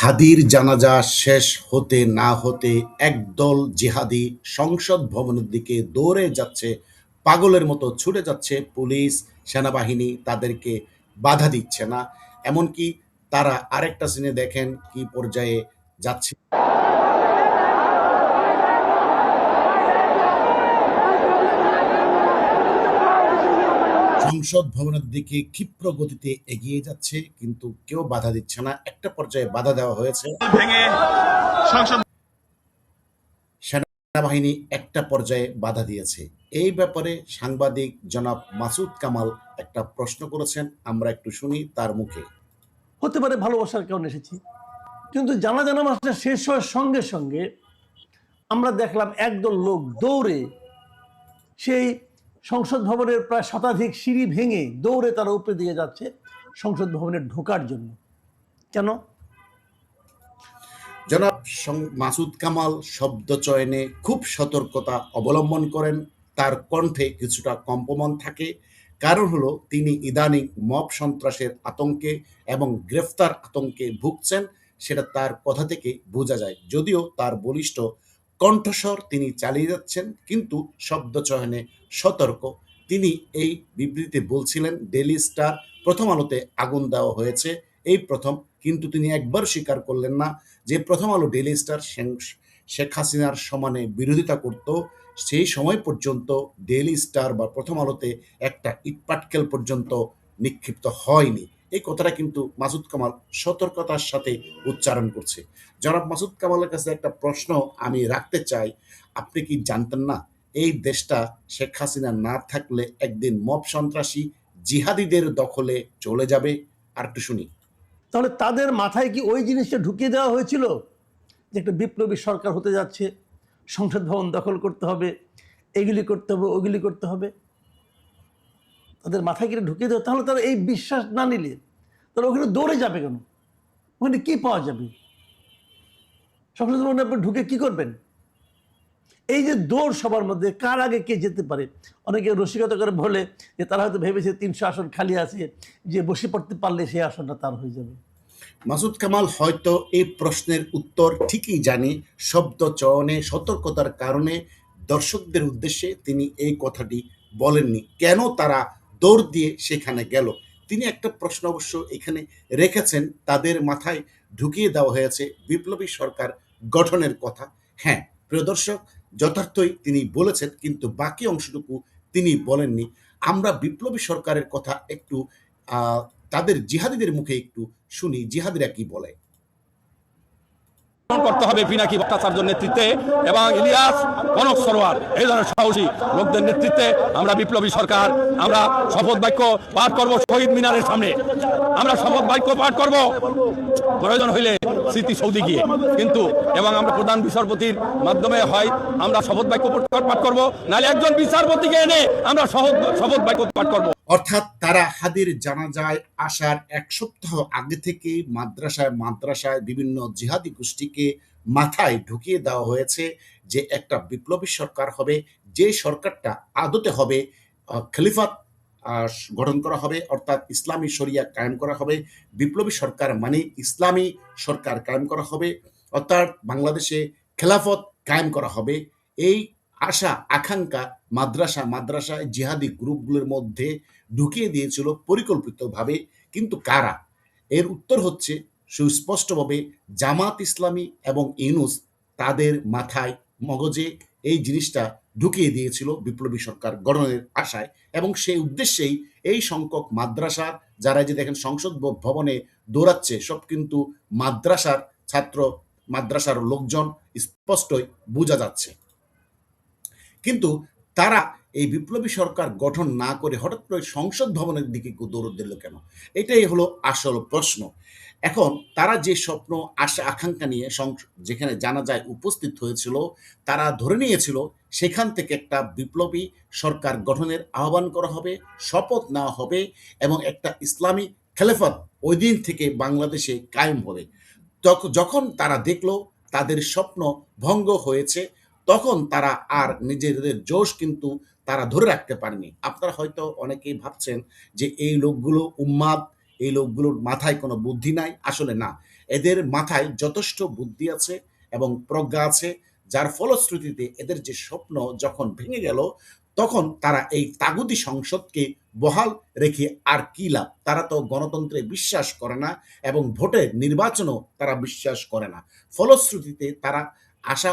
হাদির জানাজা শেষ হতে না হতে একদল জিহাদি সংসদ ভবনের দিকে দৌড়ে যাচ্ছে, পাগলের মতো ছুটে যাচ্ছে। পুলিশ, সেনাবাহিনী তাদেরকে বাধা দিচ্ছে না। এমনকি তারা আরেকটা সিনে দেখেন কি পর্যায়ে যাচ্ছে। সংসদ ভবনের দিকে ক্ষিপ্র গতিতে এগিয়ে যাচ্ছে কিন্তু কেউ বাধা দিচ্ছে না। একটা পর্যায়ে বাধা দেওয়া হয়েছে। সেনাবাহিনী একটা পর্যায়ে বাধা দিয়েছে। এই ব্যাপারে সাংবাদিক জনাব মাসুদ কামাল একটা প্রশ্ন করেছেন। আমরা একটু শুনি তার মুখে। হতে পারে ভালোবাসার কারণে এসেছি। কিন্তু জানা জানা মাসটা শেষ হওয়ার সঙ্গে সঙ্গে আমরা দেখলাম একদল লোক দৌড়ে সেই সংসদ ভবনের প্রায় শতাধিক সিঁড়ি ভেঙে দৌড়ে তারা উপরে দিয়ে যাচ্ছে সংসদ ভবনে ঢোকার জন্য। কেন? জনাব মাসুদ কামাল শব্দ চয়নে খুব সতর্কতা অবলম্বন করেন। তার কণ্ঠে কিছুটা কম্পমান থাকে। কারণ হলো, তিনি ইদানিং মব সন্ত্রাসের আতঙ্কে এবং গ্রেফতার আতঙ্কে ভুগছেন। সেটা তার কথা থেকে বোঝা যায়। যদিও তার বলিষ্ঠ কণ্ঠস্বর তিনি চালিয়ে যাচ্ছেন, কিন্তু শব্দ চয়নে সতর্ক। তিনি এই বিবৃতিতে বলছিলেন ডেলি স্টার প্রথম আলোতে আগুন দেওয়া হয়েছে, এই প্রথম। কিন্তু তিনি একবার স্বীকার করলেন না যে প্রথম আলো ডেলি স্টার শেখ- হাসিনার সমানে বিরোধিতা করত। সেই সময় পর্যন্ত ডেলি স্টার বা প্রথম আলোতে একটা ইটপাটকেল পর্যন্ত নিক্ষিপ্ত হয়নি। এই কথাটা কিন্তু মাসুদ কামাল সতর্কতার সাথে উচ্চারণ করছে। জনাব মাসুদ কামালের কাছে একটা প্রশ্ন আমি রাখতে চাই, আপনি কি জানতেন না? এই দেশটা শেখ হাসিনা না থাকলে একদিন মব সন্ত্রাসী জিহাদিদের দখলে চলে যাবে? আর একটু শুনি। তাহলে তাদের মাথায় কি ওই জিনিসটা ঢুকিয়ে দেওয়া হয়েছিল? যে একটা বিপ্লবী সরকার হতে যাচ্ছে, সংসদ ভবন দখল করতে হবে, এগুলি করতে হবে, ওগুলি করতে হবে। তাদের মাথায় কিনে ঢুকিয়ে দেওয়া তাহলে তারা এই বিশ্বাস না নিলে তারা ওখানে দৌড়ে যাবে কেন? ওখানে কি পাওয়া যাবে? সংসদ ভবনে আপনি ঢুকে কি করবেন? এই যে দৌড় সবার মধ্যে, কার আগে কে যেতে পারে? অনেকে রসিকতা করে বলে যে তারা হয়তো ভেবেছে তিনশো আসন খালি আছে, যে বসে পড়তে পারলে সেই আসনটা তার হয়ে যাবে। মাসুদ কামাল হয়তো এই প্রশ্নের উত্তর ঠিকই জানে, শব্দ চয়নে, সতর্কতার কারণে দর্শকদের উদ্দেশ্যে তিনি এই কথাটি বলেননি। কেন তারা দৌড় দিয়ে সেখানে গেল। তিনি একটা প্রশ্ন অবশ্য এখানে রেখেছেন, তাদের মাথায় ঢুকিয়ে দেওয়া হয়েছে, বিপ্লবী সরকার গঠনের কথা। হ্যাঁ প্রিয় দর্শক, যথার্থই তিনি বলেছেন, কিন্তু বাকি অংশটুকু তিনি বলেননি। আমরা বিপ্লবী সরকারের কথা একটু তাদের জিহাদিদের মুখে একটু শুনি, জিহাদিরা কি বলে? এবং ইলিয়াস লোকদের নেতৃত্বে আমরা বিপ্লবী সরকার, আমরা শপথ বাক্য পাঠ করব শহীদ মিনারের সামনে। আমরা শপথ বাক্য পাঠ করব। প্রয়োজন হইলে স্মৃতি সৌদি গিয়ে। কিন্তু, এবং আমরা প্রধান বিচারপতির মাধ্যমে হয়, আমরা শপথ বাক্য পাঠ করব, নাহলে একজন বিচারপতিকে এনে আমরা শপথ শপথ বাক্য পাঠ করব। অর্থাৎ তারা হাদির জানাজায় আসার এক সপ্তাহ আগে থেকে মাদ্রাসায় মাদ্রাসায় বিভিন্ন জিহাদি গোষ্ঠীকে মাথায় ঢুকিয়ে দেওয়া হয়েছে যে একটা বিপ্লবী সরকার হবে যে সরকারটা আদতে হবে খলিফাত গঠন করা হবে, অর্থাৎ ইসলামী শরিয়া কায়েম করা হবে, বিপ্লবী সরকার মানে ইসলামী সরকার কায়েম করা হবে, অর্থাৎ বাংলাদেশে খেলাফত কায়েম করা হবে, এই আশা, আকাঙ্ক্ষা মাদ্রাসা, মাদ্রাসায় জিহাদি গ্রুপগুলোর মধ্যে ঢুকিয়ে দিয়েছিল পরিকল্পিতভাবে। কিন্তু কারা? এর উত্তর হচ্ছে, সুস্পষ্টভাবে জামাত ইসলামী এবং ইউনুস তাদের মাথায় মগজে এই জিনিসটা ঢুকিয়ে দিয়েছিল বিপ্লবী সরকার গঠনের আশায়। এবং সেই উদ্দেশ্যেই এই সংখ্যক মাদ্রাসা যারা যে দেখেন সংসদ ভবনে দৌড়াচ্ছে, সব কিন্তু মাদ্রাসার ছাত্র, মাদ্রাসার লোকজন স্পষ্টই বোঝা যাচ্ছে। কিন্তু তারা এই বিপ্লবী সরকার গঠন না করে হঠাৎ করে সংসদ ভবনের দিকে দৌড় দিল কেন? এটাই হলো আসল প্রশ্ন। এখন তারা যে স্বপ্ন, আশা, আকাঙ্ক্ষা নিয়ে যেখানে জানা যায় উপস্থিত হয়েছিল, তারা ধরে নিয়েছিল সেখান থেকে একটা বিপ্লবী সরকার গঠনের আহ্বান করা হবে, শপথ নেওয়া হবে এবং একটা ইসলামী খেলাফত ওই দিন থেকে বাংলাদেশে কায়েম হবে। যখন তারা দেখল তাদের স্বপ্ন ভঙ্গ হয়েছে তখন তারা আর নিজেদের জোশ কিন্তু তারা ধরে রাখতে পারেনি। আপনারা হয়তো অনেকেই ভাবছেন যে এই লোকগুলো উম্মাদ, এই লোকগুলোর মাথায় কোনো বুদ্ধি নাই। আসলে না। এদের মাথায় যথেষ্ট বুদ্ধি আছে এবং প্রজ্ঞা আছে, যার ফলশ্রুতিতে এদের যে স্বপ্ন যখন ভেঙে গেল, তখন তারা এই তাগুদি সংসদকে বহাল রেখে আর কি লাভ? তারা তো গণতন্ত্রে বিশ্বাস করে না এবং ভোটের নির্বাচনও তারা বিশ্বাস করে না। ফলশ্রুতিতে তারা আশা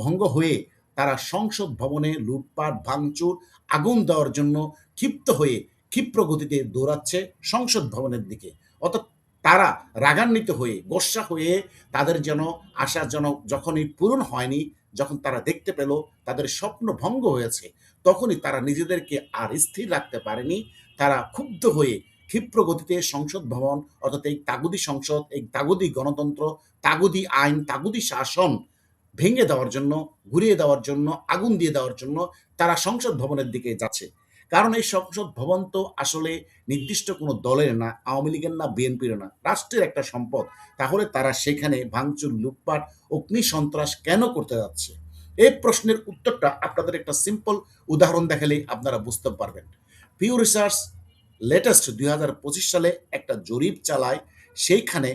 ভঙ্গ হয়ে তারা সংসদ ভবনে লুটপাট, ভাঙচুর, আগুন দেওয়ার জন্য ক্ষিপ্ত হয়ে ক্ষিপ্র গতিতে দৌড়াচ্ছে সংসদ ভবনের দিকে। অর্থাৎ তারা রাগান্বিত হয়ে গোসা হয়ে তাদের যেন আশা যেন যখনই পূরণ হয়নি, যখন তারা দেখতে পেল তাদের স্বপ্ন ভঙ্গ হয়েছে, তখনই তারা নিজেদেরকে আর স্থির রাখতে পারেনি। তারা ক্ষুব্ধ হয়ে ক্ষিপ্র গতিতে সংসদ ভবন, অর্থাৎ এই তাগুদি সংসদ, এই তাগুদি গণতন্ত্র, তাগুদি আইন, তাগুদি শাসন ভেঙে দেওয়ার জন্য, ঘুরিয়ে দেওয়ার জন্য, আগুন দিয়ে দেওয়ার জন্য তারা সংসদ ভবনের দিকে যাচ্ছে। কারণ এই সংসদ ভবন তো আসলে নির্দিষ্ট কোনো দলের না, আওয়ামী লীগের না, বিএনপির না, রাষ্ট্রের একটা সম্পদ। তাহলে তারা সেখানে ভাঙচুর, লুটপাট, অগ্নি সন্ত্রাস কেন করতে যাচ্ছে? এই প্রশ্নের উত্তরটা আপনাদের একটা সিম্পল উদাহরণ দেখালেই আপনারা বুঝতে পারবেন। পিউ রিসার্চ লেটেস্ট দুই হাজার পঁচিশ সালে একটা জরিপ চালায়, সেইখানে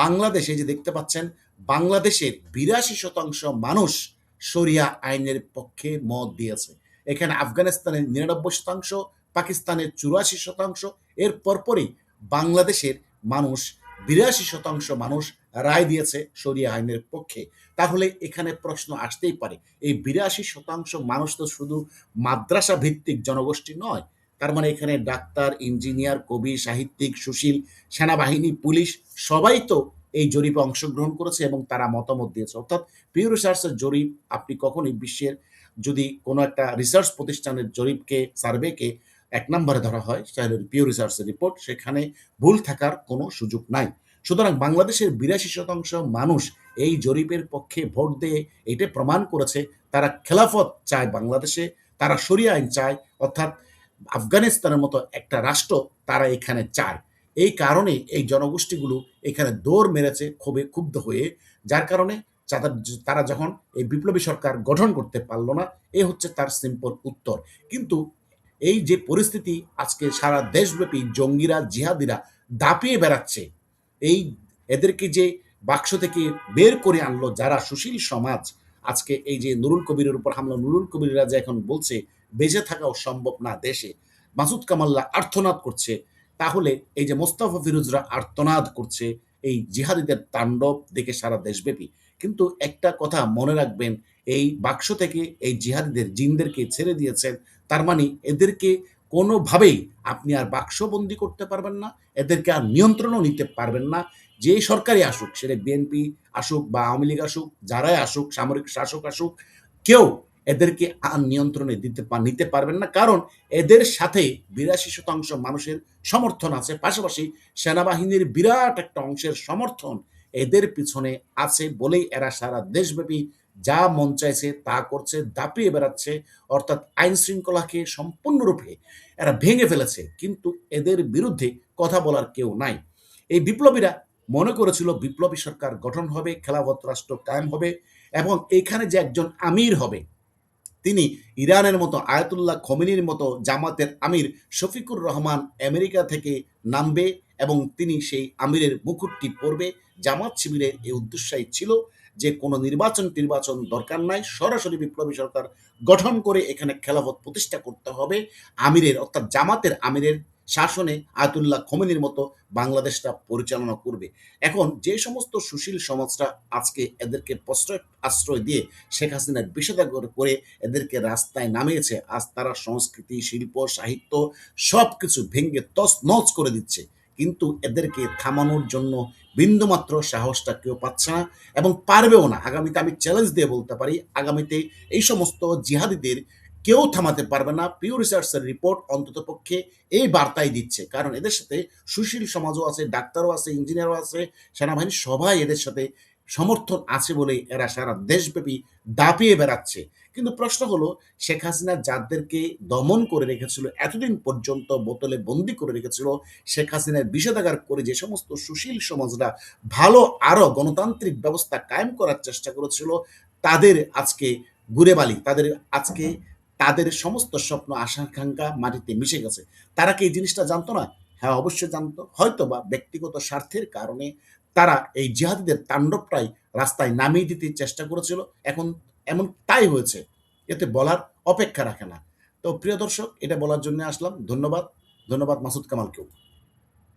বাংলাদেশে যে দেখতে পাচ্ছেন বাংলাদেশের বিরাশি শতাংশ মানুষ শরিয়া আইনের পক্ষে মত দিয়েছে। এখানে আফগানিস্তানের নিরানব্বই শতাংশ, পাকিস্তানের চুরাশি শতাংশ, এর পরপরই বাংলাদেশের মানুষ বিরাশি শতাংশ মানুষ রায় দিয়েছে শরিয়া আইনের পক্ষে। তাহলে এখানে প্রশ্ন আসতেই পারে, এই বিরাশি শতাংশ মানুষ তো শুধু মাদ্রাসা ভিত্তিক জনগোষ্ঠী নয়, তার মানে এখানে ডাক্তার, ইঞ্জিনিয়ার, কবি, সাহিত্যিক, সুশীল, সেনাবাহিনী, পুলিশ, সবাই তো এই জরিপে অংশগ্রহণ করেছে এবং তারা মতামত দিয়েছে। অর্থাৎ পিউ রিসার্চের জরিপ আপনি কখনই বিশ্বের যদি কোনো একটা রিসার্চ প্রতিষ্ঠানের জরিপকে সার্ভেকে এক নম্বরে ধরা হয় তাহলে পিউ রিসার্চের রিপোর্ট সেখানে ভুল থাকার কোনো সুযোগ নাই। সুতরাং বাংলাদেশের বিরাশি শতাংশ মানুষ এই জরিপের পক্ষে ভোট দিয়ে এটা প্রমাণ করেছে, তারা খেলাফত চায় বাংলাদেশে, তারা সরিয়া আইন চায়, অর্থাৎ আফগানিস্তানের মতো একটা রাষ্ট্র তারা এখানে চায়। এই কারণে এই জনগোষ্ঠীগুলো এখানে দৌড় মেরেছে খুবই ক্ষুব্ধ হয়ে, যার কারণে তারা যখন এই বিপ্লবী সরকার গঠন করতে পারল না, এ হচ্ছে তার সিম্পল উত্তর। কিন্তু এই যে পরিস্থিতি আজকে সারা দেশব্যাপী জঙ্গিরা, জিহাদিরা দাপিয়ে বেড়াচ্ছে, এই এদেরকে যে বাক্স থেকে বের করে আনলো যারা সুশীল সমাজ, আজকে এই যে নুরুল কবিরের উপর হামলা, নুরুল কবিররা যে এখন বলছে, বেঁচে থাকাও সম্ভব না দেশে। মাসুদ কামাল্লা আর্থনাদ করছে তাহলে এই যে মোস্তাফা ফিরুজরা আর্তনাদ করছে এই জিহাদিদের তাণ্ডব দেখে সারা দেশব্যাপী। কিন্তু একটা কথা মনে রাখবেন, এই বাক্স থেকে এই জিহাদিদের, জিনদেরকে ছেড়ে দিয়েছেন, তার মানে এদেরকে কোনোভাবেই আপনি আর বাক্সবন্দি করতে পারবেন না, এদেরকে আর নিয়ন্ত্রণও নিতে পারবেন না। যে সরকারি আসুক, সেটা বিএনপি আসুক বা আওয়ামী লীগ আসুক, যারাই আসুক, সামরিক শাসক আসুক, কেউ এদেরকে নিয়ন্ত্রণে দিতে নিতে পারবেন না। কারণ এদের সাথে বিরাশি শতাংশ মানুষের সমর্থন আছে। পাশাপাশি সেনাবাহিনীর বিরাট একটা অংশের সমর্থন এদের পিছনে আছে বলেই এরা সারা দেশব্যাপী যা মন চাইছে তা করছে, দাপিয়ে বেড়াচ্ছে। অর্থাৎ আইন শৃঙ্খলাকে সম্পূর্ণরূপে এরা ভেঙে ফেলেছে। কিন্তু এদের বিরুদ্ধে কথা বলার কেউ নাই। এই বিপ্লবীরা মনে করেছিল বিপ্লবী সরকার গঠন হবে, খেলাফত রাষ্ট্র কায়েম হবে এবং এখানে যে একজন আমির হবে তিনি ইরানের মতো আয়াতুল্লাহ খমিনির মতো জামাতের আমির শফিকুর রহমান আমেরিকা থেকে নামবে এবং তিনি সেই আমিরের মুকুটটি পরবে। জামাত শিবিরের এই উদ্দেশ্যই ছিল যে কোনো নির্বাচন নির্বাচন দরকার নাই। সরাসরি বিপ্লবী সরকার গঠন করে এখানে খেলাফত প্রতিষ্ঠা করতে হবে। আমিরের অর্থাৎ জামাতের আমিরের শাসনে আয়াতুল্লাহ খমেনির মতো বাংলাদেশটা পরিচালনা করবে। এখন যে সমস্ত সুশীল সমাজটা আজকে এদেরকে প্রশ্রয়, আশ্রয় দিয়ে শেখ হাসিনার বিষেধাগ্র করে এদেরকে রাস্তায় নামিয়েছে, আজ তারা সংস্কৃতি, শিল্প, সাহিত্য সব কিছু ভেঙে তস নচ করে দিচ্ছে। কিন্তু এদেরকে থামানোর জন্য বিন্দুমাত্র সাহসটা কেউ পাচ্ছে না এবং পারবেও না। আগামীতে আমি চ্যালেঞ্জ দিয়ে বলতে পারি, আগামীতে এই সমস্ত জিহাদিদের কেউ থামাতে পারবে না। পিউ রিসার্চের রিপোর্ট অন্তত পক্ষে এই বার্তাই দিচ্ছে। কারণ এদের সাথে সুশীল সমাজও আছে, ডাক্তারও আছে ইঞ্জিনিয়ারও আছে, সেনাবাহিনী সবাই এদের সাথে সমর্থন আছে বলেই এরা সারা দেশব্যাপী দাপিয়ে বেড়াচ্ছে। কিন্তু প্রশ্ন হলো, শেখ হাসিনা যাদেরকে দমন করে রেখেছিল, এতদিন পর্যন্ত বোতলে বন্দি করে রেখেছিল, শেখ হাসিনার বিষেধাগার করে যে সমস্ত সুশীল সমাজরা ভালো আরও গণতান্ত্রিক ব্যবস্থা কায়েম করার চেষ্টা করেছিল, তাদের আজকে ঘুরে বালি তাদের আজকে তাদের সমস্ত স্বপ্ন আকাঙ্ক্ষা মাটিতে মিশে গেছে। তারা কি এই জিনিসটা জানতো না? হ্যাঁ অবশ্যই জানতো। হয়তো বা ব্যক্তিগত স্বার্থের কারণে তারা এই জিহাদিদের তাণ্ডবটাই রাস্তায় নামিয়ে দিতে চেষ্টা করেছিল। এখন এমন তাই হয়েছে, এতে বলার অপেক্ষা রাখে না। তো প্রিয় দর্শক, এটা বলার জন্য আসলাম। ধন্যবাদ। ধন্যবাদ মাসুদ কামালকেও।